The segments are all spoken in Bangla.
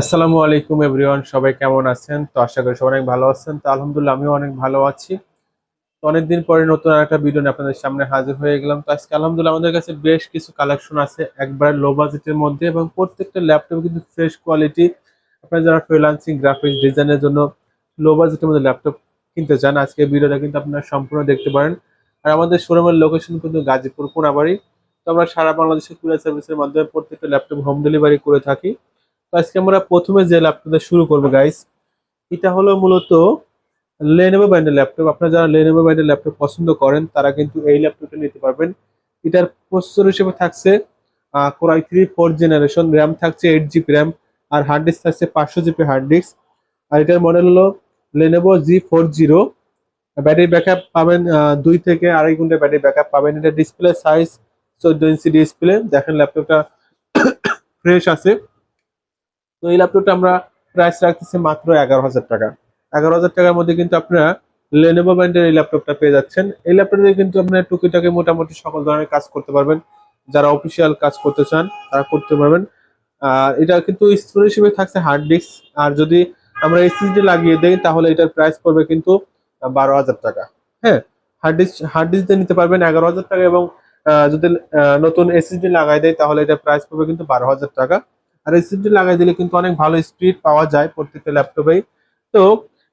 আসসালামু আলাইকুম এভরিওয়ান, সবাই কেমন আছেন? তো আশা করি সবাই অনেক ভালো আছেন। তো আলহামদুলিল্লাহ, আমিও অনেক ভালো আছি। তো অনেকদিন পরে নতুন একটা ভিডিও নিয়ে আপনাদের সামনে হাজির হয়ে গেলাম। তো আজকে আলহামদুলিল্লাহ আমাদের কাছে বেশ কিছু কালেকশন আছে, একবার লো বাজেটের মধ্যে এবং প্রত্যেকটা ল্যাপটপ কিন্তু ফ্রেশ কোয়ালিটি আপনারা যারা ফ্রিল্যান্সিং গ্রাফিক্স ডিজাইনের জন্য লো বাজেটের মধ্যে ল্যাপটপ কিনতে চান আজকে ভিডিওটা কিন্তু আপনারা সম্পূর্ণ দেখতে পারেন। আর আমাদের শোরুমের লোকেশন কিন্তু গাজীপুর কোনাবাড়ি তো আমরা সারা বাংলাদেশের কুরিয়ার সার্ভিসের মাধ্যমে প্রত্যেকটা ল্যাপটপ হোম ডেলিভারি করে থাকি। আজকে আমরা প্রথমে যে ল্যাপটপটা শুরু করব গাইস এটা হলো মূলত লেনোভো ব্র্যান্ডের ল্যাপটপ আপনারা যারা লেনোভো ব্র্যান্ডের ল্যাপটপ পছন্দ করেন, তারা কিন্তু এই ল্যাপটপটা নিতে পারবেন। এটার প্রসেসর হিসেবে থাকছে Core i three four generation RAM থাকছে এইট জিবি র্যাম আর হার্ড ডিস্ক থাকছে পাঁচশো জিবি হার্ড ডিস্ক আর এটার মডেল হলো Lenovo G four zero battery backup পাবেন দুই থেকে আড়াই ঘণ্টা ব্যাটারি ব্যাকআপ পাবেন। এটা ডিসপ্লে সাইজ চোদ্দ ইঞ্চি ডিসপ্লে দেখেন ল্যাপটপটা ফ্রেশ আছে। তো এই ল্যাপটপটা আমরা প্রাইস রাখতেছি মাত্র এগারো হাজার টাকা। এগারো হাজার টাকার মধ্যে কিন্তু আপনারা লেনোভো ব্র্যান্ডের এই ল্যাপটপটা পেয়ে যাচ্ছেন। এই ল্যাপটপ দিয়ে কিন্তু আপনার টুকিটাকে মোটামুটি সকল ধরনের কাজ করতে পারবেন। যারা অফিসিয়াল কাজ করতে চান, তারা করতে পারবেন। আর এটা কিন্তু স্টোরেজ হিসেবে থাকছে হার্ড ডিস্ক আর যদি আমরা এসএসডি লাগিয়ে দেই, তাহলে এটার প্রাইস পড়বে কিন্তু বারো হাজার টাকা। হ্যাঁ হার্ড ডিস্ক হার্ড ডিস্ক দিয়ে নিতে পারবেন এগারো হাজার টাকা এবং যদি নতুন এসএসডি লাগাই দেয় তাহলে এটার প্রাইস পড়বে কিন্তু বারো হাজার টাকা। আর এসএসডি লাগাই দিলে কিন্তু অনেক ভালো স্পিড পাওয়া যায় প্রত্যেকটা ল্যাপটপেই তো,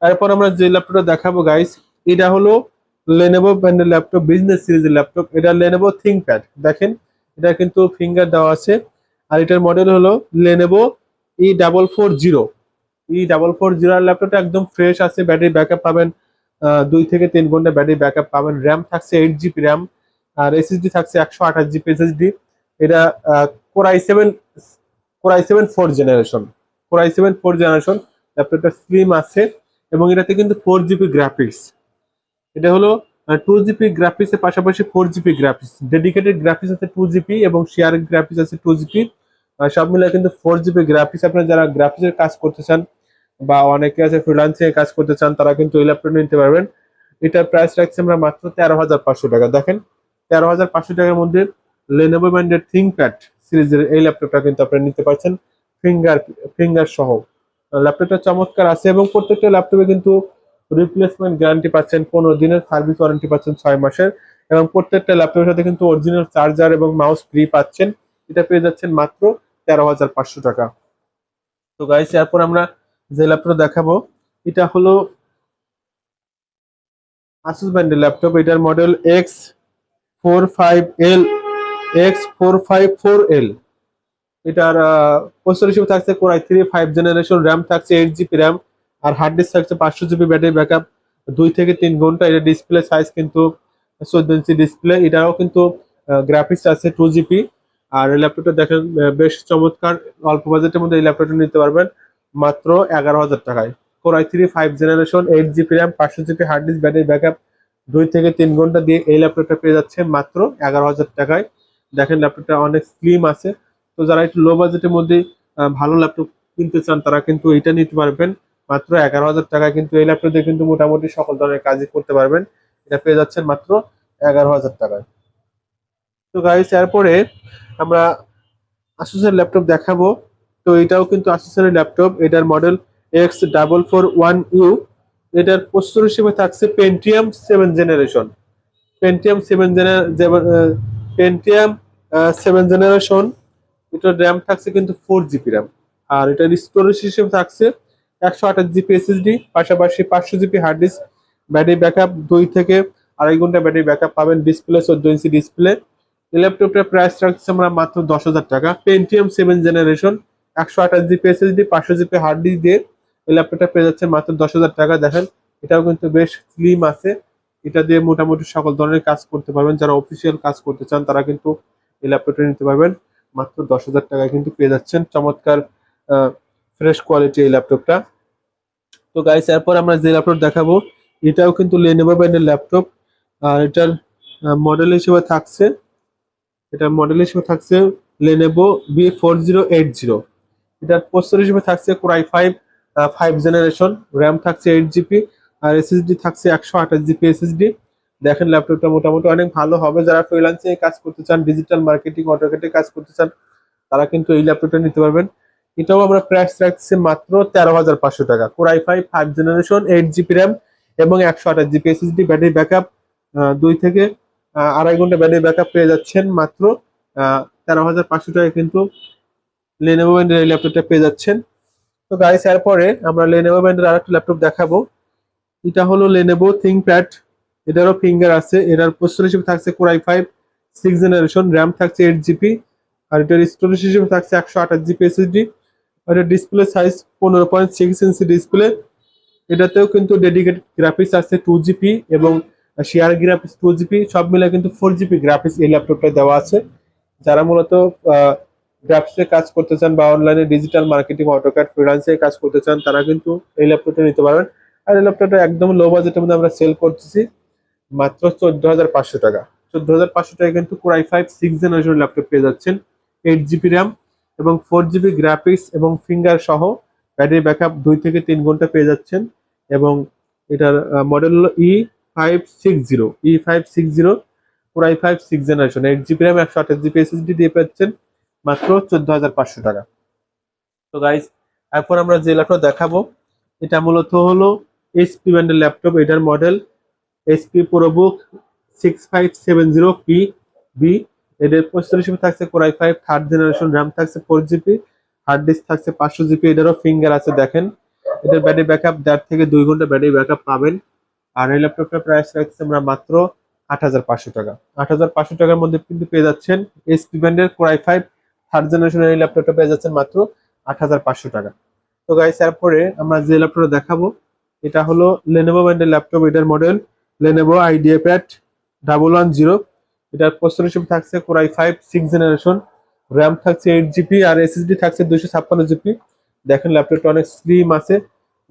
এরপর আমরা যে ল্যাপটপটা দেখাবো গাইস এটা হলো লেনোভো ব্র্যান্ডের ল্যাপটপ বিজনেস সিরিজের ল্যাপটপ এটা লেনোভো থিংকপ্যাড দেখেন, এটা কিন্তু ফিঙ্গার দেওয়া আছে। আর এটার মডেল হলো Lenovo E double four zero E double four zero ল্যাপটপটা একদম ফ্রেশ আছে ব্যাটারি ব্যাকআপ পাবেন দুই থেকে তিন ঘণ্টা ব্যাটারি ব্যাকআপ পাবেন। র্যাম থাকছে এইট জিবি র্যাম আর এসএসডি থাকছে একশো আঠাশ জিবি এসএসডি এটা Core i seven Core i seven four generation Core i seven four generation ল্যাপটপটা স্লিম আছে এবং এটাতে কিন্তু ফোর জিবি গ্রাফিক্স এটা হলো টু জিবি গ্রাফিক্স এর পাশাপাশি four GB graphics dedicated graphics আছে টু জিবি এবং শেয়ার গ্রাফিক্স আছে টু জিবি সব মিলে কিন্তু ফোর জিবি গ্রাফিক্স আপনারা যারা গ্রাফিক্সের কাজ করতে চান বা অনেকে আছে ফ্রিলান্সিং কাজ করতে চান, তারা কিন্তু এই ল্যাপটপ নিতে পারবেন। এটার প্রাইস রাখছি আমরা মাত্র তেরো হাজার পাঁচশো টাকা। দেখেন, তেরো হাজার পাঁচশো টাকার মধ্যে লেনোভো ব্র্যান্ডের থিংকপ্যাড সিরিজের এই ল্যাপটপটা কিন্তু আপনারা নিতে পারছেন ফিঙ্গার ফিঙ্গার সহ। ল্যাপটপটা চমৎকার আছে এবং প্রত্যেকটা ল্যাপটপে কিন্তু রিপ্লেসমেন্ট গ্যারান্টি পাচ্ছেন, পনেরো দিনের সার্ভিস ওয়ারেন্টি পাচ্ছেন ছয় মাসের এবং প্রত্যেকটা ল্যাপটপের সাথে কিন্তু অরিজিনাল চার্জার এবং মাউস ফ্রি পাচ্ছেন। এটা পেয়ে যাচ্ছেন মাত্র তেরো হাজার পাঁচশো টাকা। তো গাইস এরপর আমরা যে ল্যাপটপ দেখাবো, এটা হলো আসুস ব্র্যান্ডের ল্যাপটপ। এটার model X four five L X four five four L এটার প্রসেসর হিসেবে থাকছে Core i three five generation RAM থাকছে এইট জিবি র্যাম আর হার্ড ডিস্ক থাকছে পাঁচশো জিবি ব্যাটারি ব্যাকআপ দুই থেকে তিন ঘণ্টা এটা ডিসপ্লে সাইজ কিন্তু চোদ্দ ইঞ্চি ডিসপ্লে এটাও কিন্তু গ্রাফিক্স আছে টু জিবি আর এই ল্যাপটপটা দেখেন বেশ চমৎকার। অল্প বাজেটের মধ্যে এই ল্যাপটপটা নিতে পারবেন মাত্র এগারো হাজার টাকায়। Core i three five generation eight GB RAM পাঁচশো GB hard disk battery backup দুই থেকে তিন ঘণ্টা দিয়ে এই ল্যাপটপটা পেয়ে যাচ্ছে মাত্র এগারো হাজার টাকায়। দেখেন ল্যাপটপটা অনেক স্লিম আছে। তো যারা একটু লো বাজেটের মধ্যে ভালো ল্যাপটপ কিনতে চান, তারা কিন্তু এটা নিতে পারবেন। মাত্র এগারো হাজার টাকায় কিন্তু এই ল্যাপটপ দিয়ে কিন্তু মোটামুটি সকল ধরনের কাজই করতে পারবেন। এটা পেয়ে যাচ্ছেন মাত্র এগারো হাজার টাকায়। তো গাইস এরপরে আমরা আসুসের ল্যাপটপ দেখাবো। তো এটাও কিন্তু আসুসের ল্যাপটপ এটার model X double four one U এটার প্রস্তুর হিসেবে থাকছে Pentium seven generation Pentium seven Pentium seven generation এটার র্যাম থাকছে কিন্তু ফোর জিবি র্যাম আর এটার স্টোরেজ হিসেবে থাকছে একশো আঠাশ জিবি এসএসডি পাশাপাশি পাঁচশো GB hard disk battery backup দুই থেকে আড়াই ঘণ্টা ব্যাটারি ব্যাকআপ পাবেন ডিসপ্লে চোদ্দ ইঞ্চি ডিসপ্লে ল্যাপটপটার প্রাইস রাখছে আমরা মাত্র দশ হাজার টাকা। পেন্টিএম সেভেন জেনারেশন একশো আঠাশ জিবি এসএসডি পাঁচশো জিবি হার্ড ডিস্ক দিয়ে এই ল্যাপটপটা পেয়ে যাচ্ছে মাত্র দশ হাজার টাকা। দেখেন, এটাও কিন্তু বেশ স্লিম আছে। এটা দিয়ে মোটামুটি সকল ধরনের কাজ করতে পারবেন। যারা অফিসিয়াল কাজ করতে চান, তারা কিন্তু এই ল্যাপটপটা নিতে পারবেন। মাত্র দশ হাজার টাকায় কিন্তু পেয়ে যাচ্ছেন। চমৎকার ফ্রেশ কোয়ালিটি এই ল্যাপটপটা তো গাইস এরপর আমরা যে ল্যাপটপ দেখাবো, এটাও কিন্তু লেনোভো ব্র্যান্ডের ল্যাপটপ আর এটার মডেল হিসেবে থাকছে, এটার মডেল হিসেবে থাকছে Lenovo B four zero eight zero এটার প্রসেসর হিসেবে থাকছে Core i five five generation RAM থাকছে এইট জিবি আর এসএসডি থাকছে একশো আঠাশ জিবি এসএসডি দেখেন ল্যাপটপটা মোটামুটি অনেক ভালো হবে। যারা ফ্রিল্যান্সিং কাজ করতে চান ডিজিটাল মার্কেটিং অটোকেটে কাজ করতে চান, তারা কিন্তু এই ল্যাপটপটা নিতে পারবেন। এটাও আমরা প্রাইস রাখছি মাত্র তেরো হাজার পাঁচশো টাকা। Core i five five generation eight GB RAM এবং একশো আঠাশ জিবি এসএসডি ব্যাটারি ব্যাকআপ দুই থেকে আড়াই ঘণ্টা ব্যাটারি ব্যাকআপ পেয়ে যাচ্ছেন মাত্র তেরো হাজার পাঁচশো টাকা কিন্তু লেনোভো ব্র্যান্ডের এই ল্যাপটপটা পেয়ে যাচ্ছেন। তো গাইস এরপরে আমরা লেনেভো লেনোভো ব্র্যান্ডের আরেকটা ল্যাপটপ দেখাবো। এটা হলো লেনোভো থিংপ্যাড এটারও ফিঙ্গার আছে এটার প্রসেসর হিসেবে থাকছে Core i five six generation RAM থাকছে এইট জিবি আর এটার স্টোরেজ হিসেবে থাকছে একশো আঠাশ জিবি এসএসডি আর এটার ডিসপ্লে সাইজ পনেরো পয়েন্ট সিক্স ইঞ্চি ডিসপ্লে এটাতেও কিন্তু ডেডিকেটেড গ্রাফিক্স আছে টু জিবি এবং শেয়ার গ্রাফিক্স টু জিবি সব মিলে কিন্তু ফোর জিবি গ্রাফিক্স এই ল্যাপটপটা দেওয়া আছে। যারা মূলত গ্রাফিক্সে কাজ করতে চান বা অনলাইনে ডিজিটাল মার্কেটিং অটোক্যাট ফ্রিলান্সে কাজ করতে চান, তারা কিন্তু এই ল্যাপটপটা নিতে পারবেন। আর এই ল্যাপটপটা একদম লো বাজেটের মধ্যে আমরা সেল করতেছি, মাত্র চোদ্দ হাজার পাঁচশো টাকা। চোদ্দ হাজার পাঁচশো টাকা কিন্তু Core i five six generation laptop পেয়ে যাচ্ছেন এইট জিবি র্যাম এবং ফোর জিবি গ্রাফিক্স এবং ফিঙ্গার সহ ব্যাটারি ব্যাকআপ দুই থেকে তিন ঘণ্টা পেয়ে যাচ্ছেন এবং এটার মডেল হলো E five six zero E five six zero Core i five six generation eight GB RAM একশো আঠাশ জিবি এসএসডি দিয়ে পাচ্ছেন মাত্র চোদ্দ হাজার পাঁচশো টাকা। তো গাইজ এরপর আমরা যে ল্যাপটপ দেখাবো, এটা মূলত হলো এইচপি ব্র্যান্ডের ল্যাপটপ এটার model HP ProBook six five seven zero P B এদের প্রসেসর হিসেবে থাকছে Core i five third generation RAM থাকছে ফোর জিবি হার্ড ডিস্ক থাকছে পাঁচশো জিবি এটারও ফিঙ্গার আছে দেখেন। এটার ব্যাটারি ব্যাকআপ দেড় থেকে দুই ঘণ্টা ব্যাটারি ব্যাকআপ পাবেন। আর এই ল্যাপটপটার প্রাইস রাখছে আমরা মাত্র আট হাজার পাঁচশো টাকা। আট হাজার পাঁচশো টাকার মধ্যে কিন্তু পেয়ে যাচ্ছেন এইচপি ব্র্যান্ডের কোরাই ফাইভ থার্ড জেনারেশনের এই ল্যাপটপটা পেয়ে যাচ্ছেন মাত্র আট হাজার পাঁচশো টাকা। তো গাইস এরপরে আমরা যে ল্যাপটপটা দেখাবো এটা হলো লেনোভো ব্র্যান্ডের ল্যাপটপ এটার model Lenovo IdeaPad double one zero এটার প্রসেসর হিসেবে থাকছে Core i five six generation RAM থাকছে এইট জিবি আর এসএসডি থাকছে দুইশো ছাপ্পান্ন জিবি দেখেন ল্যাপটপটা অনেক স্লিম আছে।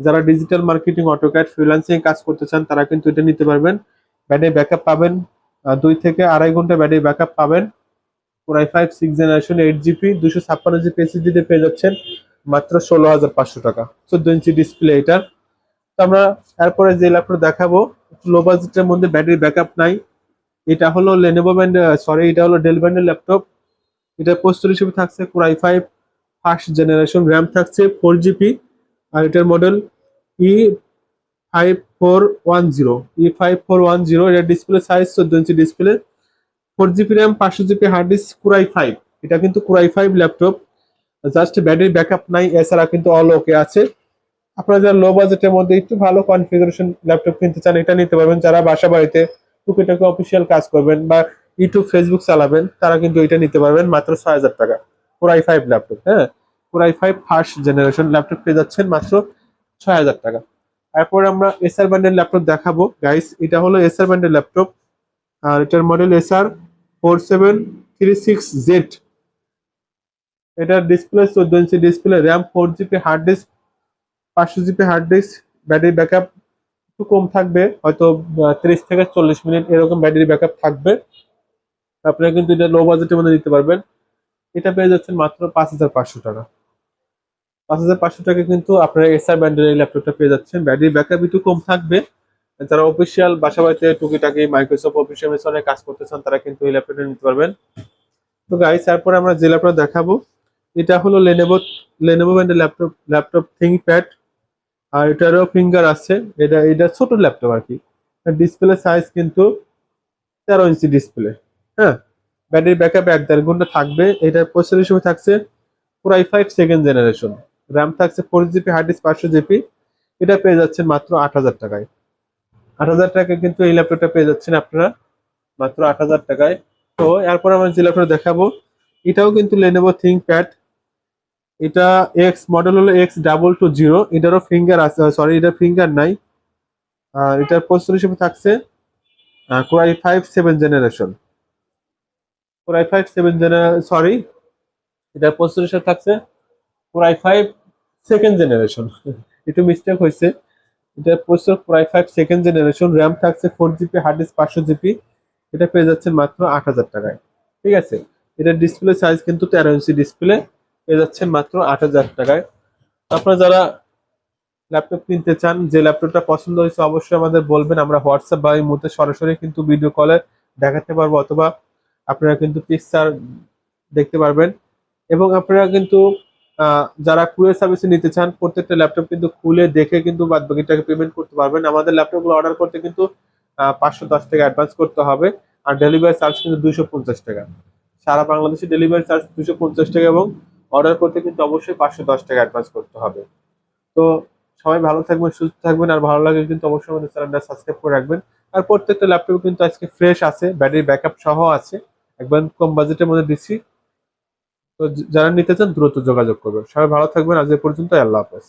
যারা ডিজিটাল মার্কেটিং অটোক্যাট ফ্রিল্যান্সিং কাজ করতে চান, তারা কিন্তু এটা নিতে পারবেন। ব্যাটারি ব্যাকআপ পাবেন দুই থেকে আড়াই ঘণ্টা ব্যাটারি ব্যাকআপ পাবেন। Core i five six generation eight GB দুশো ছাপ্পান্ন জিবি এসএসডি তে পেয়ে যাচ্ছেন মাত্র ষোলো হাজার পাঁচশো টাকা। চোদ্দ ইঞ্চি ডিসপ্লে এটার তো আমরা তারপরে যে ল্যাপটপ দেখাবো লো বাজেটের মধ্যে ব্যাটারি ব্যাকআপ নাই। এটা হলো লেনোভো ব্যান্ড সরি এটা হলো ডেল ব্যান্ডের ল্যাপটপ এটা প্রস্তুত হিসেবে থাকছে Core i five first generation RAM থাকছে ফোর জিবি আর এটার model E five four one zero E five four one zero এটার ডিসপ্লে সাইজ চোদ্দ inch display four GB RAM পাঁচশো GB hard disk Core i five এটা কিন্তু Core i five laptop just battery backup নাই, এছাড়া কিন্তু অল ওকে আছে। আপনারা যারা লো বাজেটের মধ্যে একটু ভালো কনফিগারেশন ল্যাপটপ কিনতে চান, এটা নিতে পারবেন। যারা বাসা বাড়িতে টুকিটাকি অফিসিয়াল কাজ করবেন বা ইউটিউব ফেসবুক চালাবেন, তারা কিন্তু এটা নিতে পারবেন মাত্র ছয় হাজার টাকা। কোরাই ফাইভ ল্যাপটপ হ্যাঁ? Core i five first generation laptop পেয়ে যাচ্ছেন মাত্র ছয় হাজার টাকা। এরপর আমরা এসআর ব্যান্ডের ল্যাপটপ দেখাবো। গাইস এটা হলো এসআর ব্যান্ডের ল্যাপটপ আর এটার model SR four seven three six Z এটার ডিসপ্লে চোদ্দ inch display RAM four GB hard disk পাঁচশো GB hard disk battery backup একটু কম থাকবে, হয়তো তিরিশ থেকে চল্লিশ মিনিট এরকম ব্যাটারি ব্যাকআপ থাকবে। আপনারা কিন্তু এটা লো বাজেটের মধ্যে নিতে পারবেন। এটা পেয়ে যাচ্ছেন মাত্র পাঁচ হাজার পাঁচশো টাকা। পাঁচ হাজার পাঁচশো টাকা কিন্তু আপনারা এসআর ব্যান্ডের এই ল্যাপটপটা পেয়ে যাচ্ছেন। ব্যাটারি ব্যাকআপ একটু কম থাকবে। যারা অফিসিয়াল বাসা বাড়িতে টুকিটাকি মাইক্রোসফট অফিসিয়াল মেশনে কাজ করতে চান তারা কিন্তু এই ল্যাপটপটা নিতে পারবেন। তো গাইস তারপরে আমরা যে ল্যাপটপ দেখাবো, এটা হলো লেনোভো লেনোভো ব্র্যান্ডের ল্যাপটপ ল্যাপটপ থিংপ্যাড আর এটারও ফিঙ্গার আছে। এটা এটা ছোট ল্যাপটপ আর কি। ডিসপ্লে সাইজ কিন্তু তেরো ইঞ্চি ডিসপ্লে হ্যাঁ? ব্যাটারি ব্যাকআপ এক দেড় ঘণ্টা থাকবে। এটার প্রসেসর হিসেবে থাকছে, Core i five second generation RAM থাকছে ফোর জিবি হার্ড ডিস্ক পাঁচশো জিবি এটা পেয়ে যাচ্ছেন মাত্র আট হাজার টাকায়। আট হাজার টাকায় কিন্তু এই ল্যাপটপটা পেয়ে যাচ্ছেন আপনারা মাত্র আট হাজার টাকায়। তো এরপর আমরা যে ল্যাপটপ দেখাবো, এটাও কিন্তু লেনোভো থিংপ্যাড এটা এক্স মডেল হলো এক্স ডাবল টু জিরো এটারও ফিঙ্গার আছে সরি এটার ফিঙ্গার নাই। আর এটার প্রসেসর হিসেবে থাকছে Core i five seven generation Core i five seven generation sorry এটার প্রসেসর হিসেবে থাকছে Core i five second generation একটু মিস্টেক হয়েছে। এটার processor Core i five second generation RAM থাকছে ফোর জিবি হার্ড ডিস্ক পাঁচশো জিবি এটা পেয়ে যাচ্ছেন মাত্র আট হাজার টাকায়। ঠিক আছে? এটার ডিসপ্লে সাইজ কিন্তু তেরো ইঞ্চি ডিসপ্লে পেয়ে যাচ্ছেন মাত্র আট হাজার টাকায়। আপনারা যারা ল্যাপটপ কিনতে চান, যে ল্যাপটপটা পছন্দ হয়েছে অবশ্যই আমাদের বলবেন। আমরা হোয়াটসঅ্যাপ বা এই মুহূর্তে সরাসরি কিন্তু ভিডিও কলে দেখাতে পারব অথবা আপনারা কিন্তু পিকচার দেখতে পারবেন। এবং আপনারা কিন্তু যারা কুরিয়ার সার্ভিসে নিতে চান, প্রত্যেকটা ল্যাপটপ কিন্তু খুলে দেখে কিন্তু বাদ বাকিটাকে পেমেন্ট করতে পারবেন। আমাদের ল্যাপটপগুলো অর্ডার করতে কিন্তু পাঁচশো দশ টাকা অ্যাডভান্স করতে হবে আর ডেলিভারি চার্জ কিন্তু দুইশো পঞ্চাশ টাকা। সারা বাংলাদেশে ডেলিভারি চার্জ দুশো পঞ্চাশ টাকা এবং অর্ডার করতে কিন্তু অবশ্যই পাঁচশো দশ টাকা অ্যাডভান্স করতে হবে। তো সবাই ভালো থাকবেন, সুস্থ থাকবেন, আর ভালো লাগলে কিন্তু অবশ্যই আমাদের চ্যানেলটা সাবস্ক্রাইব করে রাখবেন। আর প্রত্যেকটা ল্যাপটপ কিন্তু আজকে ফ্রেশ আছে ব্যাটারি ব্যাকআপ সহ আছে। একবার কম বাজেটের মধ্যে দিচ্ছি। তো যারা নিতে চান, দ্রুত যোগাযোগ করবেন। সবাই ভালো থাকবেন, আজ পর্যন্ত আল্লাহ হাফেজ।